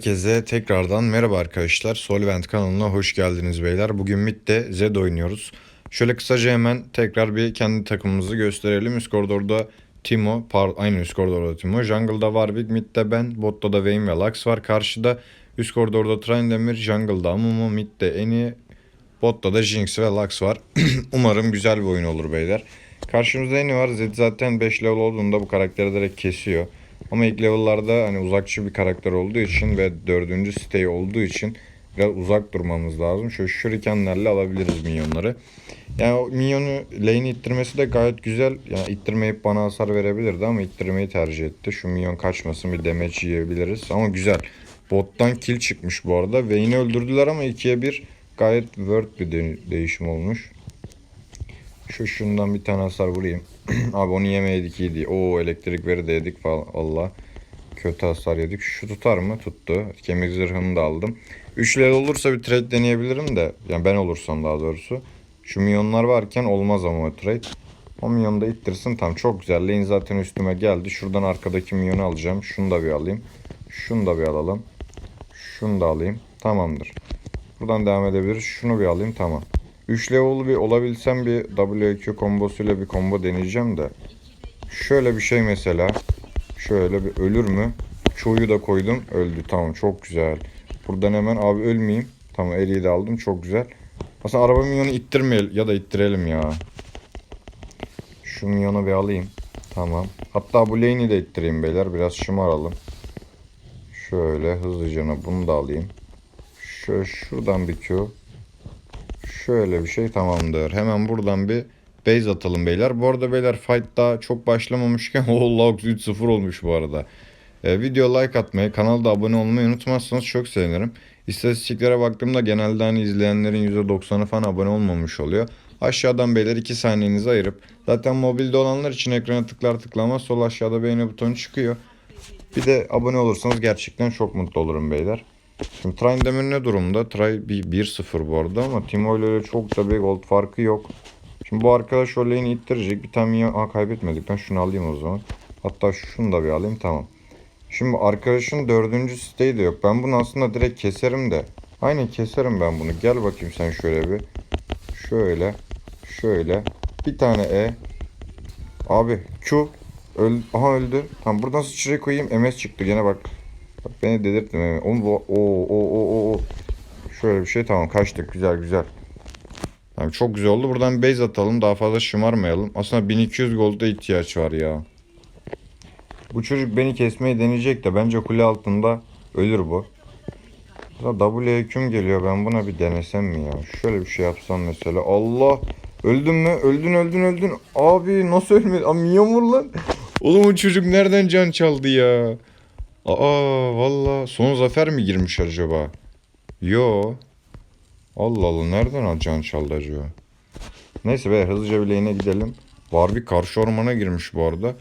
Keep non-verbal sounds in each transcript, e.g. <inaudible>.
Herkese tekrardan merhaba arkadaşlar. Solvent kanalına hoş geldiniz beyler. Bugün midde Zed oynuyoruz. Şöyle kısaca hemen tekrar bir kendi takımımızı gösterelim. Üst koridorda Timo, par aynı üst koridorda Timo. Jungle'da Warwick, midde ben, botta da Vayne ve Lux var. Karşıda üst koridorda Trindamir, jungle'da Amumu, midde Eni, botta da Jinx ve Lux var. <clears throat> Umarım güzel bir oyun olur beyler. Karşımızda Eni var. Zed zaten 5 level olduğunda bu karakteri direkt kesiyor. Ama ilk level'larda hani uzakçı bir karakter olduğu için ve dördüncü siteyi olduğu için biraz uzak durmamız lazım. Şöyle şurikenlerle alabiliriz minyonları. Yani o minyonu lane'i ittirmesi de gayet güzel. Yani ittirmeyip bana hasar verebilirdi ama ittirmeyi tercih etti. Şu minyon kaçmasın bir damage yiyebiliriz ama güzel. Bottan kill çıkmış bu arada. Vayne'i öldürdüler ama ikiye bir gayet word bir de- değişim olmuş. Şu şundan bir tane hasar vurayım. <clears throat> Abi onu yemeydik iyiydi. Oo elektrik veri de yedik falan. Allah. Kötü hasar yedik. Şu tutar mı? Tuttu. Kemik zırhını da aldım. 3 level olursa bir trade deneyebilirim de. Yani ben olursam daha doğrusu. Şu milyonlar varken olmaz ama o trade. O milyonu da ittirsin. Tam çok güzel. Lane zaten üstüme geldi. Şuradan arkadaki milyonu alacağım. Şunu da bir alayım. Şunu da bir alalım. Şunu da alayım. Tamamdır. Buradan devam edebiliriz. Şunu bir alayım. Tamam. 3 level bir olabilsem bir WQ kombosuyla bir combo deneyeceğim de. Şöyle bir şey mesela. Şöyle bir ölür mü? Çoğuyu da koydum. Öldü. Tamam çok güzel. Buradan hemen abi ölmeyeyim. Tamam eriyi de aldım. Çok güzel. Aslında araba minyonu ittirmeyelim ya da ittirelim ya. Şu minyonu bir alayım. Tamam. Hatta bu lane'i de ittireyim beyler. Biraz şımaralım. Şöyle hızlıca bunu da alayım. Şöyle şuradan bir Q. Şöyle bir şey tamamdır. Hemen buradan bir base atalım beyler. Bu arada beyler fight daha çok başlamamışken <laughs> o Lux 3-0 olmuş bu arada. Ee, video like atmayı, kanalda abone olmayı unutmazsanız çok sevinirim. İstatistiklere baktığımda genelde hani izleyenlerin %90'ı falan abone olmamış oluyor. Aşağıdan beyler 2 saniyenizi ayırıp zaten mobilde olanlar için ekrana tıklar tıklamaz sol aşağıda beğeni butonu çıkıyor. Bir de abone olursanız gerçekten çok mutlu olurum beyler. Şimdi Trindamir ne durumda? Try bir 1-0 bu arada ama Timo ile çok da bir gold farkı yok. Şimdi bu arkadaş o lane'i ittirecek. Bir tane Aa, kaybetmedik. Ben şunu alayım o zaman. Hatta şunu da bir alayım. Tamam. Şimdi arkadaşın dördüncü siteyi de yok. Ben bunu aslında direkt keserim de. Aynen keserim ben bunu. Gel bakayım sen şöyle bir. Şöyle. Şöyle. Bir tane E. Abi Q. Öl Aha öldü. Tamam buradan sıçrayı koyayım. MS çıktı gene bak. Bak beni delirtme. Mehmet. Oğlum bu o o o o. Şöyle bir şey tamam kaçtık güzel güzel. Tamam çok güzel oldu. Buradan base atalım. Daha fazla şımarmayalım. Aslında 1200 gold'a ihtiyaç var ya. Bu çocuk beni kesmeyi deneyecek de bence kule altında ölür bu. Mesela W hüküm geliyor. Ben buna bir denesem mi ya? Şöyle bir şey yapsam mesela. Allah! Öldün mü? Öldün öldün öldün. Abi nasıl ölmedi? Abi minyon vur lan. Oğlum o çocuk nereden can çaldı ya? Aa valla son zafer mi girmiş acaba? Yo. Allah Allah nereden can çaldı acaba? Neyse be hızlıca lane'e gidelim. Barbie karşı ormana girmiş bu arada.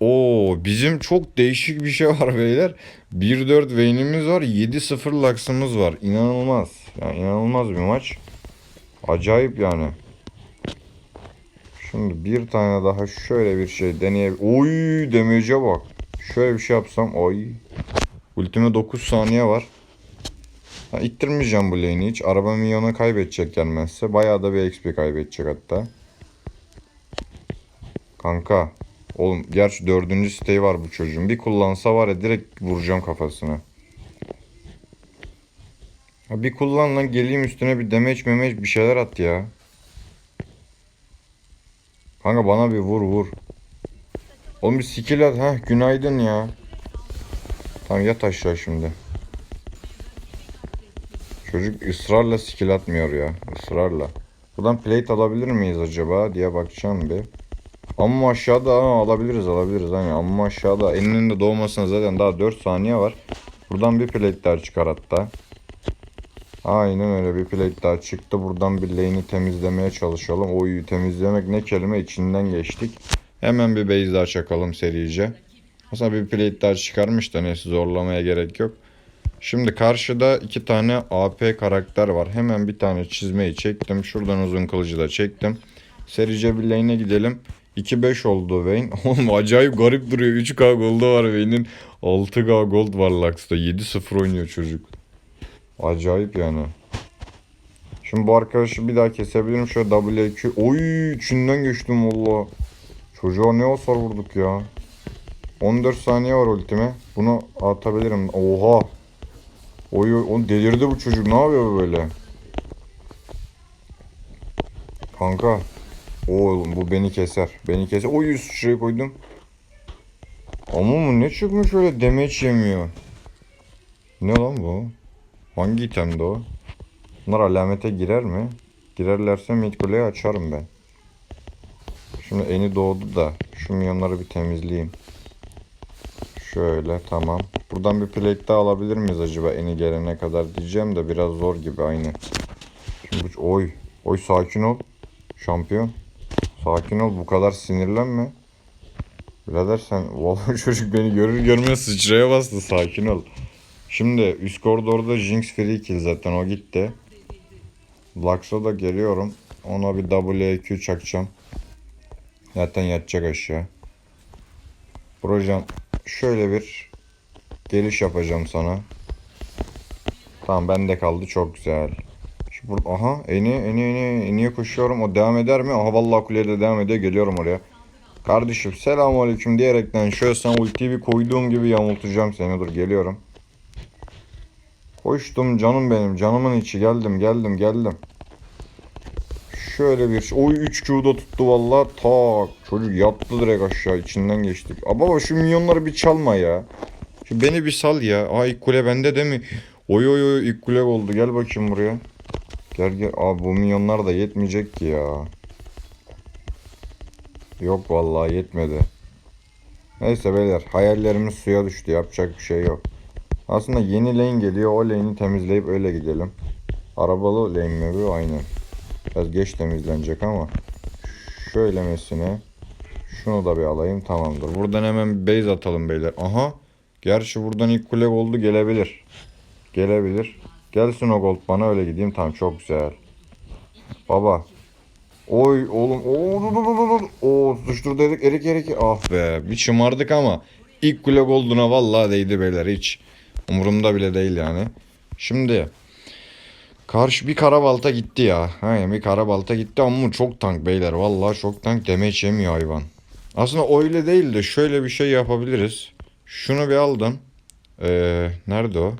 Oo bizim çok değişik bir şey var beyler. 1-4 Vayne'imiz var. 7-0 Lux'ımız var. İnanılmaz. Yani inanılmaz bir maç. Acayip yani. Şimdi bir tane daha şöyle bir şey deneye... Oy damage'e bak. Şöyle bir şey yapsam oy. Ultime 9 saniye var. Ha, ittirmeyeceğim bu lane'i hiç. Araba milyonu kaybedecek gelmezse. Bayağı da bir XP kaybedecek hatta. Kanka. Oğlum gerçi dördüncü siteyi var bu çocuğun. Bir kullansa var ya direkt vuracağım kafasına. Ha, bir kullan lan geleyim üstüne bir damage memeç bir şeyler at ya. Kanka bana bir vur vur. Oğlum bir skill at. Heh günaydın ya. Tamam yat aşağı şimdi. Çocuk ısrarla skill atmıyor ya. Israrla. Buradan plate alabilir miyiz acaba diye bakacağım bir. Amma aşağıda ama alabiliriz alabiliriz. Hani amma aşağıda elinin doğmasına zaten daha 4 saniye var. Buradan bir plate daha çıkar hatta. Aynen öyle bir plate daha çıktı. Buradan bir lane'i temizlemeye çalışalım. Oyu temizlemek ne kelime içinden geçtik. Hemen bir base daha çakalım serice. Aslında bir plate daha çıkarmış da neyse zorlamaya gerek yok. Şimdi karşıda iki tane AP karakter var. Hemen bir tane çizmeyi çektim. Şuradan uzun kılıcı da çektim. Serice bir lane'e gidelim. 2-5 oldu Vayne. <laughs> Oğlum acayip garip duruyor. 3K gold'u var Vayne'in. 6K gold var Lux'ta. 7-0 oynuyor çocuk. Acayip yani. Şimdi bu arkadaşı bir daha kesebilirim. Şöyle W2. Oy içinden geçtim valla. Çocuğa ne hasar vurduk ya. 14 saniye var ultime. Bunu atabilirim. Oha. Oy oy delirdi bu çocuk. Ne yapıyor böyle? Kanka. Oğlum bu beni keser. Beni keser. Oy 100 şuraya koydum. Ama mı ne çıkmış öyle demeç yemiyor. Ne lan bu? Hangi itemdi o? Bunlar alamete girer mi? Girerlerse mid açarım ben. Şimdi eni doğdu da şu milyonları bir temizleyeyim. Şöyle tamam. Buradan bir plate daha alabilir miyiz acaba eni gelene kadar diyeceğim de biraz zor gibi aynı. Şimdi oy. Oy sakin ol. Şampiyon. Sakin ol bu kadar sinirlenme. Birader sen <laughs> vallahi çocuk beni görür görmez sıçraya bastı sakin ol. Şimdi üst koridorda Jinx free kill zaten o gitti. Lux'a da geliyorum. Ona bir WQ çakacağım. Zaten yatacak aşağı. Projem şöyle bir geliş yapacağım sana. Tamam bende kaldı çok güzel. Şu bur- Aha eni eni eni eniye koşuyorum. O devam eder mi? Aha vallahi kulede devam ediyor. Geliyorum oraya. Kardeşim selamünaleyküm diyerekten şöyle sen ultiyi bir koyduğum gibi yamultacağım seni. Dur geliyorum. Koştum canım benim. Canımın içi geldim geldim geldim. Şöyle bir oy 3 Q'da tuttu valla tak çocuk yattı direkt aşağı içinden geçtik. Ama baba şu minyonları bir çalma ya. Şu beni bir sal ya. Aa ilk kule bende değil mi? Oy oy oy ilk kule oldu gel bakayım buraya. Gel gel. Abi bu minyonlar da yetmeyecek ki ya. Yok vallahi yetmedi. Neyse beyler hayallerimiz suya düştü yapacak bir şey yok. Aslında yeni lane geliyor o lane'i temizleyip öyle gidelim. Arabalı lane mi bu? Aynen. Biraz geç temizlenecek ama. Şöylemesine. Şunu da bir alayım tamamdır. Buradan hemen bir atalım beyler. Aha. Gerçi buradan ilk kule oldu gelebilir. Gelebilir. Gelsin o gold bana öyle gideyim. Tamam çok güzel. Baba. Oy oğlum. Oo. Oo tutuştur dedik. Erik erik. Ah be. Bir şımardık ama ilk kule golduna vallahi değdi beyler hiç. Umurumda bile değil yani. Şimdi Karşı bir karabalta gitti ya. Aynen bir karabalta gitti ama çok tank beyler. Vallahi çok tank demeç yemiyor hayvan. Aslında öyle değil de şöyle bir şey yapabiliriz. Şunu bir aldım. Ee, nerede o?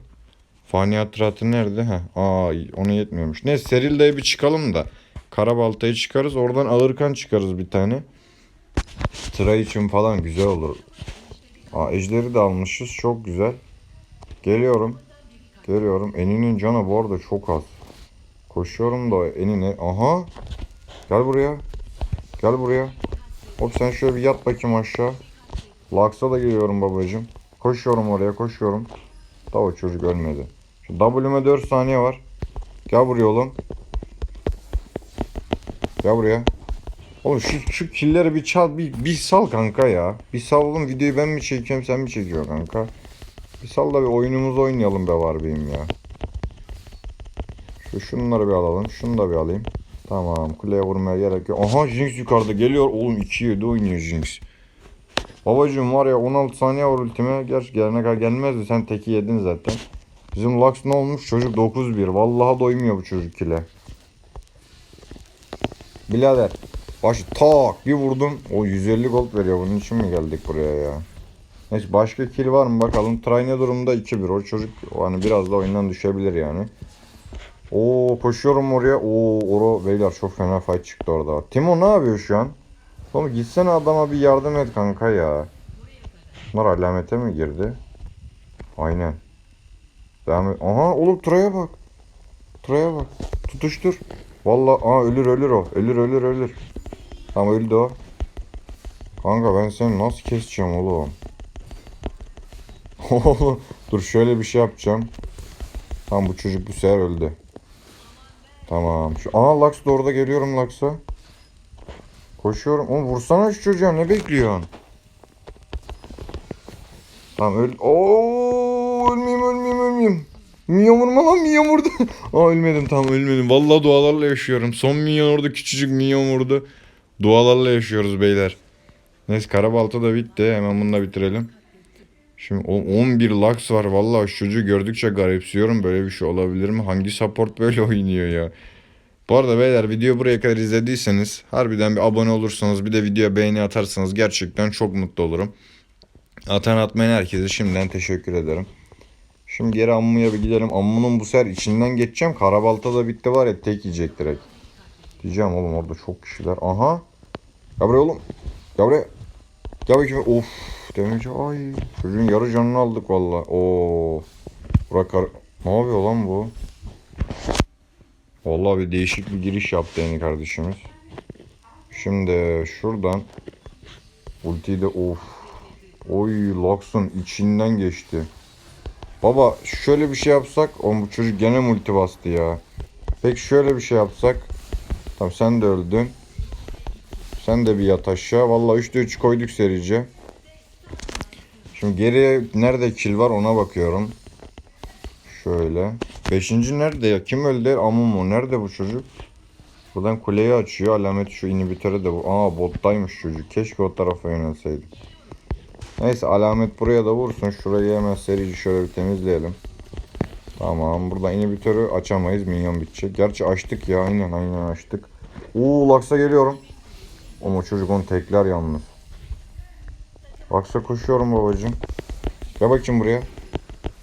Fani hatıratı nerede? Ha, aa onu yetmiyormuş. Ne Serilda'ya bir çıkalım da. Karabaltayı çıkarız. Oradan ağırkan çıkarız bir tane. Tıra için falan güzel olur. Aa, ejderi de almışız. Çok güzel. Geliyorum. Geliyorum. Eninin canı bu arada çok az. Koşuyorum da enine. Aha. Gel buraya. Gel buraya. Hop sen şöyle bir yat bakayım aşağı. Lux'a da geliyorum babacım. Koşuyorum oraya koşuyorum. Da o çocuk ölmedi. Şu W'me 4 saniye var. Gel buraya oğlum. Gel buraya. Oğlum şu, şu killeri bir çal bir, bir sal kanka ya. Bir sal oğlum videoyu ben mi çekiyorum sen mi çekiyorsun kanka? Bir sal da bir oyunumuzu oynayalım be var ya. Şu şunları bir alalım. Şunu da bir alayım. Tamam kuleye vurmaya gerek yok. Aha Jinx yukarıda geliyor. Oğlum 2-7 oynuyor Jinx. Babacım var ya 16 saniye var ultime. Gerçi gelene kadar gelmezdi. Sen teki yedin zaten. Bizim Lux ne olmuş? Çocuk 9-1. Vallahi doymuyor bu çocuk kile. Birader. Başı tak bir vurdum. O 150 gold veriyor. Bunun için mi geldik buraya ya? Neyse başka kill var mı bakalım. Try ne durumda 2-1. O çocuk hani biraz da oyundan düşebilir yani. Oo koşuyorum oraya. Oo oro beyler çok fena fight çıktı orada. Timo ne yapıyor şu an? Oğlum gitsene adama bir yardım et kanka ya. Bunlar alamete mi girdi? Aynen. Devam et. Aha oğlum Traya bak. Traya bak. Tutuştur. Vallahi aa ölür ölür o. Ölür ölür ölür. Tamam öldü o. Kanka ben seni nasıl keseceğim oğlum? <laughs> Oğlum dur şöyle bir şey yapacağım. Tamam bu çocuk bu sefer öldü. Tamam. Şu Aa Lux da orada geliyorum Lux'a. Koşuyorum. Oğlum vursana şu çocuğa ne bekliyorsun? Tamam öl... Oo ölmeyeyim ölmeyeyim ölmeyeyim. Minyon vurma lan minyon vurdu. <laughs> Aa ölmedim tamam ölmedim. Vallahi dualarla yaşıyorum. Son minyon orada küçücük minyon vurdu. Dualarla yaşıyoruz beyler. Neyse karabalta da bitti. Hemen bunu da bitirelim. Şimdi o 11 lux var. Vallahi şu çocuğu gördükçe garipsiyorum. Böyle bir şey olabilir mi? Hangi support böyle <laughs> oynuyor ya? Bu arada beyler video buraya kadar izlediyseniz harbiden bir abone olursanız bir de videoya beğeni atarsanız gerçekten çok mutlu olurum. Atan atmayan herkese şimdiden teşekkür ederim. Şimdi geri Ammu'ya bir gidelim. Ammu'nun bu sefer içinden geçeceğim. Karabalta da bitti var ya tek yiyecek direkt. Diyeceğim oğlum orada çok kişiler. Aha. Gel buraya oğlum. Gel buraya. Gel bakayım. Of. Demek ay. Çocuğun yarı canını aldık valla. Oo. Burak kar- Ne yapıyor lan bu? Vallahi bir değişik bir giriş yaptı yeni kardeşimiz. Şimdi şuradan ultiyi de of. Oy Lux'un içinden geçti. Baba şöyle bir şey yapsak. Oğlum bu çocuk gene multi bastı ya. Peki şöyle bir şey yapsak. Tamam sen de öldün. Sen de bir yat aşağı. Vallahi 3'te 3 koyduk serice. Şimdi geriye nerede kill var ona bakıyorum. Şöyle. Beşinci nerede ya? Kim öldü? Amumu. Nerede bu çocuk? Buradan kuleyi açıyor. Alameti şu inhibitöre de bu. Aa bottaymış çocuk. Keşke o tarafa yönelseydim. Neyse alamet buraya da vursun. Şurayı hemen serici şöyle bir temizleyelim. Tamam. Burada inhibitörü açamayız. Minyon bitecek. Gerçi açtık ya. Aynen aynen açtık. Oo Lux'a geliyorum. Ama çocuk onu tekler yalnız. Lux'a koşuyorum babacığım. Gel bakayım buraya.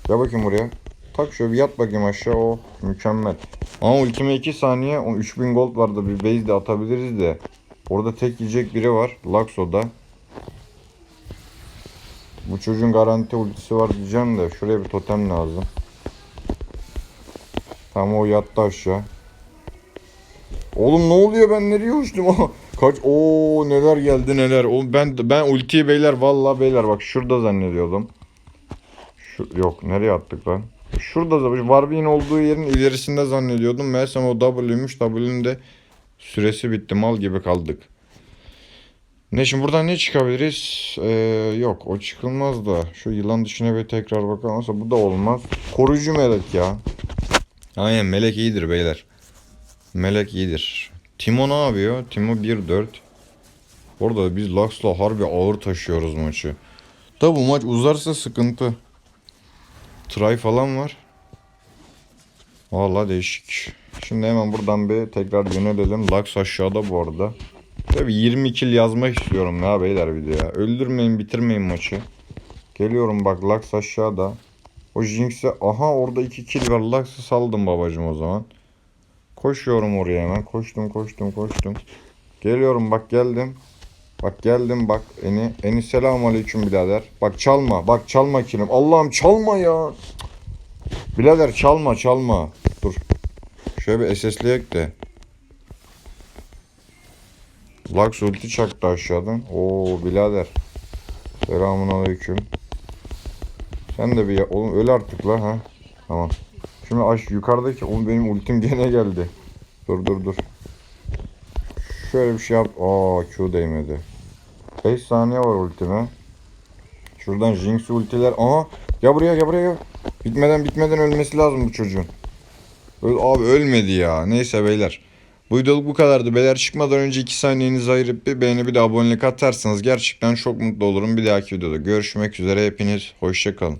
Gel bakayım buraya. Tak şöyle bir yat bakayım aşağı. O mükemmel. Ama ultime 2 saniye. O 3000 gold vardı. Bir base de atabiliriz de. Orada tek yiyecek biri var. Luxo'da. Bu çocuğun garanti ultisi var diyeceğim de. Şuraya bir totem lazım. Tamam o yattı aşağı. Oğlum ne oluyor ben nereye uçtum? <laughs> Kaç o neler geldi neler. O ben ben ultiyi beyler vallahi beyler bak şurada zannediyordum. Şu, yok nereye attık lan? Şurada da Warwick'in olduğu yerin ilerisinde zannediyordum. Meğersem o W'ymuş. W'nin de süresi bitti. Mal gibi kaldık. Ne şimdi buradan ne çıkabiliriz? Ee, yok o çıkılmaz da. Şu yılan dışına bir tekrar bakalım. Aslında bu da olmaz. Koruyucu melek ya. Aynen melek iyidir beyler. Melek iyidir. Timo ne yapıyor? Timo 1-4. Orada biz Lux'la harbi ağır taşıyoruz maçı. Da bu maç uzarsa sıkıntı. Try falan var. Vallahi değişik. Şimdi hemen buradan bir tekrar yönelelim. Lux aşağıda bu arada. Tabi 20 kill yazmak istiyorum ya beyler videoya. Öldürmeyin bitirmeyin maçı. Geliyorum bak Lux aşağıda. O Jinx'e aha orada 2 kill var. Lux'ı saldım babacım o zaman. Koşuyorum oraya hemen. Koştum koştum koştum. Geliyorum bak geldim. Bak geldim bak Eni. Eni selamun aleyküm birader. Bak çalma bak çalma kilim. Allah'ım çalma ya. Birader çalma çalma. Dur. Şöyle bir SS'leyek de. Lux ulti çaktı aşağıdan. Oo birader. Selamun aleyküm. Sen de bir ya- oğlum öl artık la ha. Tamam. Şimdi aş yukarıdaki oğlum benim ultim gene geldi. Dur dur dur. Şöyle bir şey yap. Aa Q değmedi. 5 saniye var ultime. Şuradan Jinx ultiler. Aha ya buraya ya buraya. Bitmeden bitmeden ölmesi lazım bu çocuğun. Öl, abi ölmedi ya. Neyse beyler. Bu videoluk bu kadardı. Beyler çıkmadan önce 2 saniyenizi ayırıp bir beğeni bir de abonelik atarsanız gerçekten çok mutlu olurum. Bir dahaki videoda görüşmek üzere. Hepiniz hoşçakalın.